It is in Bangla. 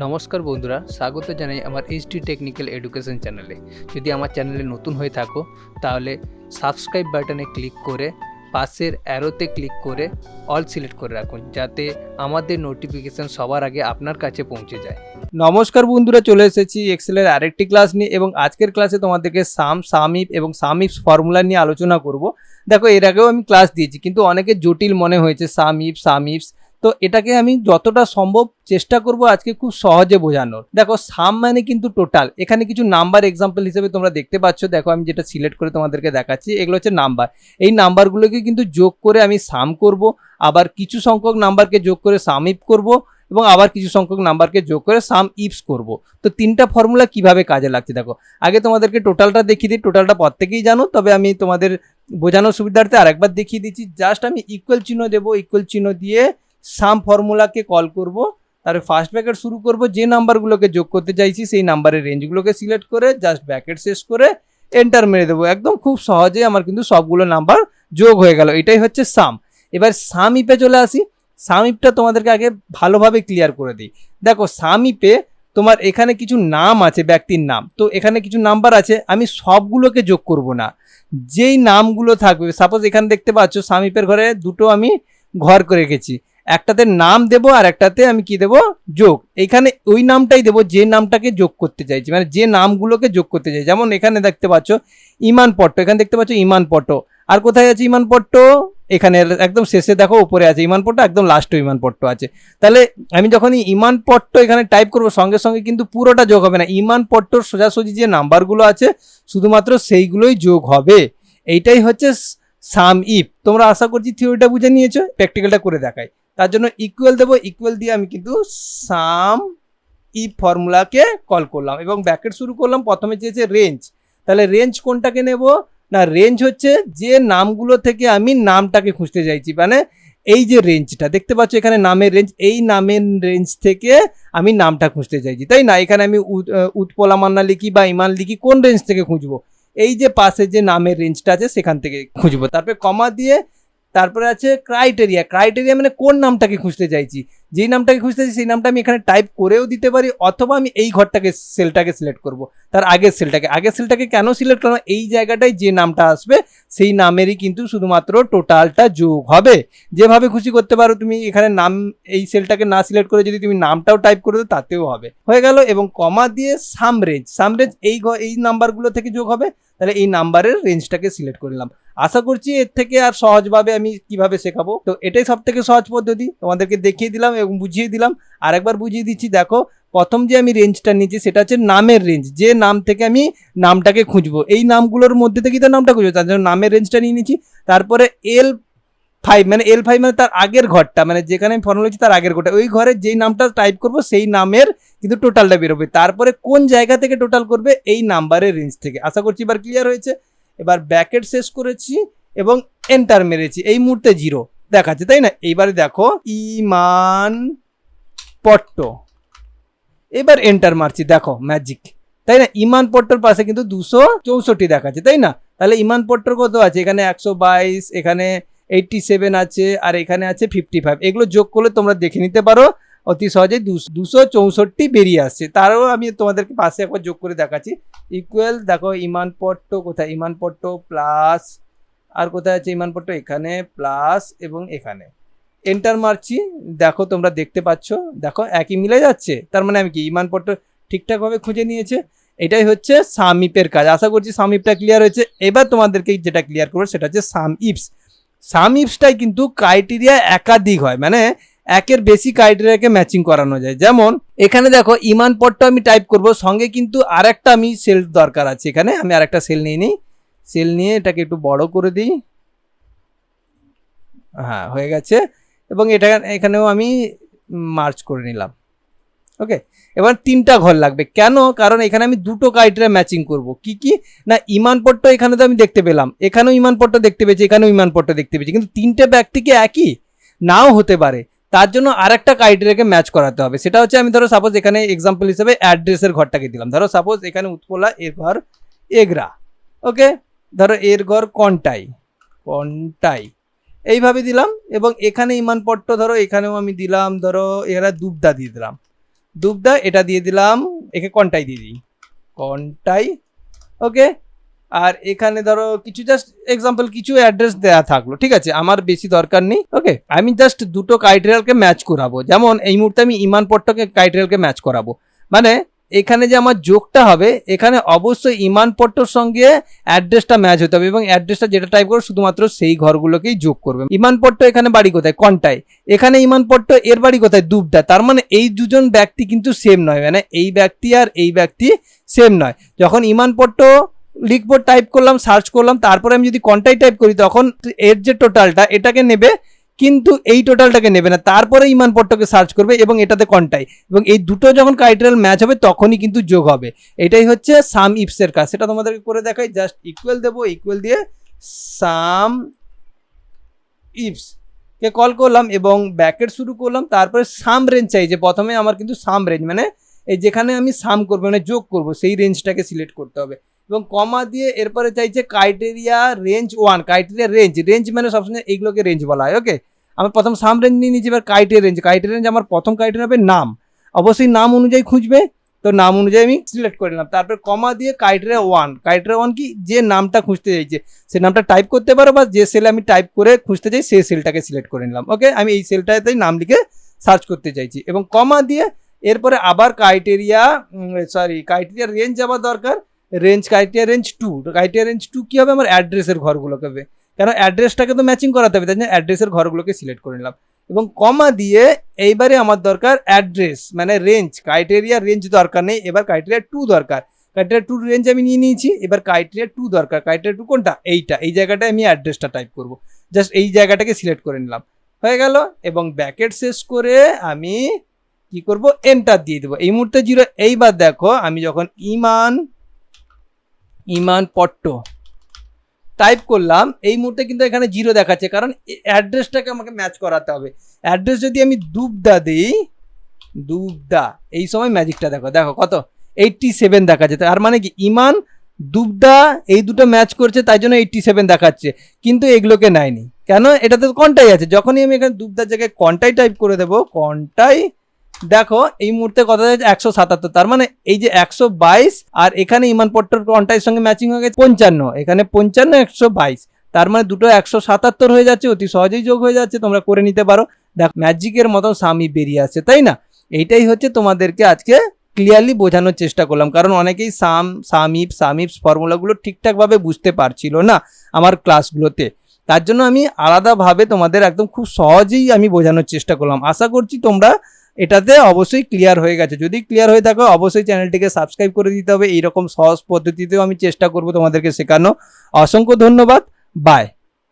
নমস্কার বন্ধুরা, স্বাগত জানাই আমার এইচডি টেকনিক্যাল এডুকেশন চ্যানেলে যদি আমার চ্যানেলে নতুন হয়ে থাকো, তাহলে সাবস্ক্রাইব বাটনে ক্লিক করে, পাশের অ্যারোতে ক্লিক করে অল সিলেক্ট করে রাখুন, যাতে আমাদের নোটিফিকেশান সবার আগে আপনার কাছে পৌঁছে যায়। নমস্কার বন্ধুরা, চলে এসেছি এক্সেলের আরেকটি ক্লাস নিয়ে, এবং আজকের ক্লাসে তোমাদেরকে সাম, সামিপ এবং সামিপস ফর্মুলা নিয়ে আলোচনা করব। দেখো, এর আগেও আমি ক্লাস দিয়েছি, কিন্তু অনেকে জটিল মনে হয়েছে, সামিপ, সামিপস তো এটাকে আমি যতটা সম্ভব চেষ্টা করব আজকে খুব সহজে বোঝানোর। দেখো সাম মানে কিন্তু টোটাল এখানে কিছু নাম্বার এক্সাম্পল হিসেবে তোমরা দেখতে পাচ্ছ। দেখো, আমি যেটা সিলেক্ট করে তোমাদেরকে দেখাচ্ছি, এগুলো হচ্ছে নাম্বার এই নাম্বারগুলোকে কিন্তু যোগ করে আমি সাম করব, আবার কিছু সংখ্যক নাম্বারকে যোগ করে সাম ইপ করব, এবং আবার কিছু সংখ্যক নাম্বারকে যোগ করে সাম ইপস করব। তো তিনটা ফর্মুলা কীভাবে কাজে লাগছে দেখো। আগে তোমাদেরকে টোটালটা দেখিয়ে দিই। টোটালটা প্রত্যেকেই জানো, তবে আমি তোমাদের বোঝানোর সুবিধার্থে আরেকবার দেখিয়ে দিচ্ছি। জাস্ট আমি ইকুয়াল চিহ্ন দেবো। ইকুয়াল চিহ্ন দিয়ে সাম ফর্মুলাকে কল করব তারপরে ফার্স্ট ব্র্যাকেট শুরু করব, যে নাম্বারগুলোকে যোগ করতে চাইছি সেই নাম্বারের রেঞ্জগুলোকে সিলেক্ট করে জাস্ট ব্র্যাকেট শেষ করে এন্টার মেরে দেবো। একদম খুব সহজে আমার কিন্তু সবগুলো নাম্বার যোগ হয়ে গেল। এটাই হচ্ছে সাম এবার সাম ইপে চলে আসি। সামিপটা তোমাদেরকে আগে ভালোভাবে ক্লিয়ার করে দিই। দেখো সামিপে তোমার এখানে কিছু নাম আছে, ব্যক্তির নাম। তো এখানে কিছু নাম্বার আছে, আমি সবগুলোকে যোগ করব না। যেই নামগুলো থাকবে সাপোজ এখানে দেখতে পাচ্ছ সামিপের ঘরে দুটো আমি ঘর করে রেখেছি। একটাতে নাম দেবো আর একটাতে আমি কি দেবো? যোগ। এখানে ওই নামটাই দেবো, যে নামটাকে যোগ করতে চাইছি। মানে যে নামগুলোকে যোগ করতে চাই যেমন এখানে দেখতে পাচ্ছ, ইমান পট্ট। এখানে দেখতে পাচ্ছ, ইমান পট্ট। আর কোথায় আছে ইমান পট্ট? এখানে একদম শেষে দেখো, উপরে আছে ইমান পট্ট, একদম লাস্টে ইমান পট্ট আছে। তাহলে আমি যখনই ইমান পট্ট এখানে টাইপ করব, সঙ্গে সঙ্গে কিন্তু পুরোটা যোগ হবে না। ইমান পট্টর সোজাসুজি যে নাম্বারগুলো আছে, শুধুমাত্র সেইগুলোই যোগ হবে। এইটাই হচ্ছে সাম ইফ তোমরা আশা করছি থিওরিটা বুঝে নিয়েছো। প্র্যাকটিক্যালটা করে দেখাই। তার জন্য ইকুয়াল দেবো ইকুয়াল দিয়ে আমি কিন্তু সাম ই ফর্মুলাকে কল করলাম এবং ব্যাকেট শুরু করলাম। প্রথমে চেয়েছে রেঞ্জ তাহলে রেঞ্জ কোনটাকে নেব? না রেঞ্জ হচ্ছে যে নামগুলো থেকে আমি নামটাকে খুঁজতে চাইছি। মানে এই যে রেঞ্জটা দেখতে পাচ্ছ এখানে নামের রেঞ্জ এই নামের রেঞ্জ থেকে আমি নামটা খুঁজতে চাইছি। তাই না? এখানে আমি উৎ- উৎপলা মান্না লিখি বা ইমান লিখি, কোন রেঞ্জ থেকে খুঁজবো? এই যে পাশে যে নামের রেঞ্জটা আছে, সেখান থেকে খুঁজবো। তারপরে কমা দিয়ে তারপরে আছে ক্রাইটেরিয়া ক্রাইটেরিয়া মানে কোন নামটাকে খুঁজতে চাইছি? যেই নামটাকে খুঁজতে চাইছি, সেই নামটা আমি এখানে টাইপ করেও দিতে পারি, অথবা আমি এই ঘরটাকে সেলটাকে সিলেক্ট করব। তার আগের সেলটাকে আগের সেলটাকে কেন সিলেক্ট করলাম? এই জায়গাটায় যে নামটা আসবে, সেই নামেরই কিন্তু শুধুমাত্র টোটালটা যোগ হবে। যেভাবে খুশি করতে পারো তুমি, এখানে নাম, এই সেলটাকে না সিলেক্ট করে যদি তুমি নামটাও টাইপ করে দাও, তাতেও হবে। হয়ে গেল, এবং কমা দিয়ে সামরেজ সামরেজ এই এই নাম্বারগুলো থেকে যোগ হবে, তাহলে এই নাম্বারের রেঞ্জটাকে সিলেক্ট করলাম আশা করছি এর থেকে আর সহজভাবে আমি কীভাবে শেখাবো? তো এটাই সব থেকে সহজ পদ্ধতি। তোমাদেরকে দেখিয়ে দিলাম এবং বুঝিয়ে দিলাম। আর একবার বুঝিয়ে দিচ্ছি, দেখো, প্রথম যে আমি রেঞ্জটা নিয়েছি সেটা হচ্ছে নামের রেঞ্জ যে নাম থেকে আমি নামটাকে খুঁজবো। এই নামগুলোর মধ্যে থেকেই তো নামটা খুঁজবো তার জন্য নামের রেঞ্জটা নিয়ে নিচ্ছি তারপরে এল ফাইভ মানে এল ফাইভ মানে তার আগের ঘরটা মানে যেখানে আমি ফর্মুলা তার আগের ঘরটা। ওই ঘরে যেই নামটা টাইপ করব, সেই নামের কিন্তু টোটালটা বেরোবে। তারপরে কোন জায়গা থেকে টোটাল করবে? এই নাম্বারের রেঞ্জ থেকে। আশা করছি এবার ক্লিয়ার হয়েছে। এবার ব্যাকেট শেষ করেছি এবং এন্টার মেরেছি। এই মুহূর্তে জিরো। দেখাচ্ছে, তাই না? এইবারে দেখো, ইমান পট্ট। এবার এন্টার মারছি। দেখো ম্যাজিক তাই না? ইমান পট্টর পাশে কিন্তু দুশো চৌষট্টি দেখাচ্ছে, তাই না? তাহলে ইমান পট্টর কত আছে? এখানে একশো বাইশ, এখানে এইটটি সেভেন আছে, আর এখানে আছে ফিফটি ফাইভ এগুলো যোগ করলে তোমরা দেখে নিতে পারো। অতি সহজেই দুশো চৌষট্টি বেরিয়ে আসছে। তারও আমি তোমাদেরকে পাশে একবার যোগ করে দেখাচ্ছি। ইকুয়াল দেখো ইমান পট্ট কোথায়? ইমান পট্ট প্লাস আর কোথায় আছে ইমান পট্ট এখানে প্লাস এবং এখানে। এন্টার মারছি। দেখো, তোমরা দেখতে পাচ্ছ। দেখো, একই মিলে যাচ্ছে। তার মানে আমি কি? ইমান পট্ট ঠিকঠাকভাবে খুঁজে নিয়েছে। এটাই হচ্ছে সামিপের কাজ। আশা করছি সামিপটা ক্লিয়ার হয়েছে। এবার তোমাদেরকে যেটা ক্লিয়ার করব, সেটা হচ্ছে সাম ইপস সাম ইপসটাই কিন্তু ক্রাইটেরিয়া একাধিক হয়। মানে একের বেশি ক্রাইটেরিয়াকে ম্যাচিং করানো যায়। যেমন, এখানে দেখো, ইমান পট্ট আমি টাইপ করব, সঙ্গে কিন্তু আরেকটা আমি সেল দরকার আছে এখানে, আমি আরেকটা সেল নিয়ে নিই। সেল নিয়ে এটাকে একটু বড় করে দিই। হ্যাঁ হয়ে গেছে। এবং এটা এখানেও আমি মার্চ করে নিলাম। ওকে এবার তিনটা ঘর লাগবে। কেন? কারণ এখানে আমি দুটো ক্রাইটেরিয়া ম্যাচিং করব। কি কি? না, ইমান পট্ট এখানে তো আমি দেখতে পেলাম। এখানেও ইমান পট্ট দেখতে পেয়েছি, এখানেও ইমান পট্ট দেখতে পেয়েছি। কিন্তু তিনটে ব্যক্তি কি একই? নাও হতে পারে। তার জন্য আরেকটা ক্রাইটেরিয়াকে ম্যাচ করাতে হবে। সেটা হচ্ছে আমি ধরো সাপোজ এখানে এক্সাম্পল হিসেবে অ্যাড্রেসের ঘরটাকে দিলাম। ধরো সাপোজ এখানে উৎপলা এর ঘর এগরা ওকে ধরো এর ঘর কন্টাই? কন্টাই? এইভাবে দিলাম এবং এখানে ইমান পট্ট ধরো, এখানেও আমি দিলাম ধরো এরা দুবদা দিয়ে দিলাম। দুবদা, এটা দিয়ে দিলাম, একে কন্টাই দিয়ে দিই? কন্টাই? ওকে আর এখানে ধরো কিছু জাস্ট এক্সাম্পল কিছু অ্যাড্রেস দেওয়া থাকল, ঠিক আছে? আমার বেশি দরকার নেই ওকে আমি জাস্ট দুটো ক্রাইটেরিয়ালকে ম্যাচ করাবো। যেমন, এই মুহূর্তে আমি ইমান পট্টকে ক্রাইটেরিয়ালকে ম্যাচ করাবো। মানে এখানে যে আমার যোগটা হবে, এখানে অবশ্যই ইমান পট্টর সঙ্গে অ্যাড্রেসটা ম্যাচ হতে হবে এবং অ্যাড্রেসটা যেটা টাইপ করবে, শুধুমাত্র সেই ঘরগুলোকেই যোগ করবে। ইমান পট্ট এখানে বাড়ি কোথায়? কন্টায়? এখানে ইমান পট্ট, এর বাড়ি কোথায়? দুবদা তার মানে এই দুজন ব্যক্তি কিন্তু সেম নয়। মানে এই ব্যক্তি আর এই ব্যক্তি সেম নয়। যখন ইমান পট্ট লিখব টাইপ করলাম সার্চ করলাম, তারপরে আমি যদি কন্টাই টাইপ করি, তখন এর যে টোটালটা এটাকে নেবে, কিন্তু এই টোটালটাকে নেবে না। তারপরে ইমান পট্টকে সার্চ করবে এবং এটাতে কন্টাই এবং এই দুটো যখন ক্রাইটেরিয়াল ম্যাচ হবে, তখনই কিন্তু যোগ হবে। এটাই হচ্ছে সাম ইপসের কাজ। সেটা তোমাদেরকে করে দেখাই। জাস্ট ইকুয়াল দেবো ইকুয়াল দিয়ে সাম ইপস কে কল করলাম এবং ব্যাকেট শুরু করলাম, তারপরে সাম রেঞ্জ চাইছে প্রথমে আমার কিন্তু সাম রেঞ্জ মানে এই যেখানে আমি সাম করব মানে যোগ করব, সেই রেঞ্জটাকে সিলেক্ট করতে হবে। এবং কমা দিয়ে এরপরে চাইছে criteria range one criteria range range মানে সবসময় এইগুলোকে রেঞ্জ বলা হয় ওকে আমি প্রথম সাম রেঞ্জ নিয়ে নিচ্ছি এবার ক্রাইটেরিয়া রেঞ্জ ক্রাইটেরিয়া রেঞ্জ আমার প্রথম ক্রাইটেরিয়া হবে নাম অবশ্যই নাম অনুযায়ী খুঁজবে, তো নাম অনুযায়ী আমি সিলেক্ট করে নিলাম। তারপর কমা দিয়ে ক্রাইটেরিয়া ওয়ান ক্রাইটেরিয়া ওয়ান কি? যে নামটা খুঁজতে চাইছে, সে নামটা টাইপ করতে পারো বা যে সেলে আমি টাইপ করে খুঁজতে চাই, সেই সেলটাকে সিলেক্ট করে নিলাম ওকে আমি এই সেলটাতেই নাম লিখে সার্চ করতে চাইছি। এবং কমা দিয়ে এরপরে আবার ক্রাইটেরিয়া সরি ক্রাইটেরিয়া রেঞ্জ আবার দরকার range criteria range two criteria range two কী হবে? আমার অ্যাড্রেসের ঘরগুলোকে হবে। কেন? অ্যাড্রেসটাকে তো ম্যাচিং করাতে হবে, তাই জন্য অ্যাড্রেসের ঘরগুলোকে সিলেক্ট করে নিলাম। এবং কমা দিয়ে এইবারে আমার দরকার অ্যাড্রেস মানে রেঞ্জ ক্রাইটেরিয়া রেঞ্জ দরকার নেই, এবার ক্রাইটেরিয়া টু দরকার। ক্রাইটেরিয়া টু রেঞ্জ আমি নিয়ে নিয়েছি, এবার ক্রাইটেরিয়া টু দরকার। ক্রাইটেরিয়া টু কোনটা? এইটা। এই জায়গাটায় আমি অ্যাড্রেসটা টাইপ করব। জাস্ট এই জায়গাটাকে সিলেক্ট করে নিলাম। হয়ে গেল। এবং ব্যাকেট শেষ করে আমি কি করব? এন্টার দিয়ে দেবো। এই মুহূর্তে জিরো এইবার দেখো, আমি যখন ইমান ইমান পট্ট। টাইপ করলাম, এই মুহূর্তে কিন্তু এখানে জিরো দেখাচ্ছে, কারণ অ্যাড্রেসটাকে আমাকে ম্যাচ করাতে হবে। অ্যাড্রেস যদি আমি দুবদা দিই, দুবদা, এই সময় ম্যাজিকটা দেখো দেখো কত? এইটটি সেভেন দেখাচ্ছে, তার মানে কি? ইমান, দুবদা, এই দুটো ম্যাচ করছে, তাই জন্য এইটটি সেভেন দেখাচ্ছে, কিন্তু এগুলোকে নেয়নি। কেন? এটাতে কনটাই আছে, যখনই আমি এখানে দুবদার জায়গায় কনটাই টাইপ করে দেবো কনটাই দেখো, এই মুহূর্তে কথা যাচ্ছে একশো সাতাত্তর, তার মানে এই যে একশো বাইশ আর এখানে ইমান পট্টর কন্টাইয়ের সঙ্গে ম্যাচিং হয়ে গেছে পঞ্চান্ন, এখানে পঞ্চান্ন, একশো বাইশ, তার মানে দুটো একশো সাতাত্তর হয়ে যাচ্ছে, অতি সহজেই যোগ হয়ে যাচ্ছে, তোমরা করে নিতে পারো। দেখ ম্যাজিকের মতন স্বামী বেরিয়ে আসছে, তাই না? এইটাই হচ্ছে তোমাদেরকে আজকে ক্লিয়ারলি বোঝানোর চেষ্টা করলাম, কারণ অনেকেই সাম সামিপ সামিপস ফর্মুলাগুলো ঠিকঠাকভাবে বুঝতে পারছিল না আমার ক্লাসগুলোতে তার জন্য আমি আলাদাভাবে তোমাদের একদম খুব সহজেই আমি বোঝানোর চেষ্টা করলাম। আশা করছি তোমরা এটাতে অবশ্যই ক্লিয়ার হয়ে গেছে। যদি ক্লিয়ার হয়ে থাকে, অবশ্যই চ্যানেলটিকে সাবস্ক্রাইব করে দিতে হবে। এইরকম সহজ পদ্ধতিতেও আমি চেষ্টা করব তোমাদেরকে শেখানো। অসংখ্য ধন্যবাদ। বাই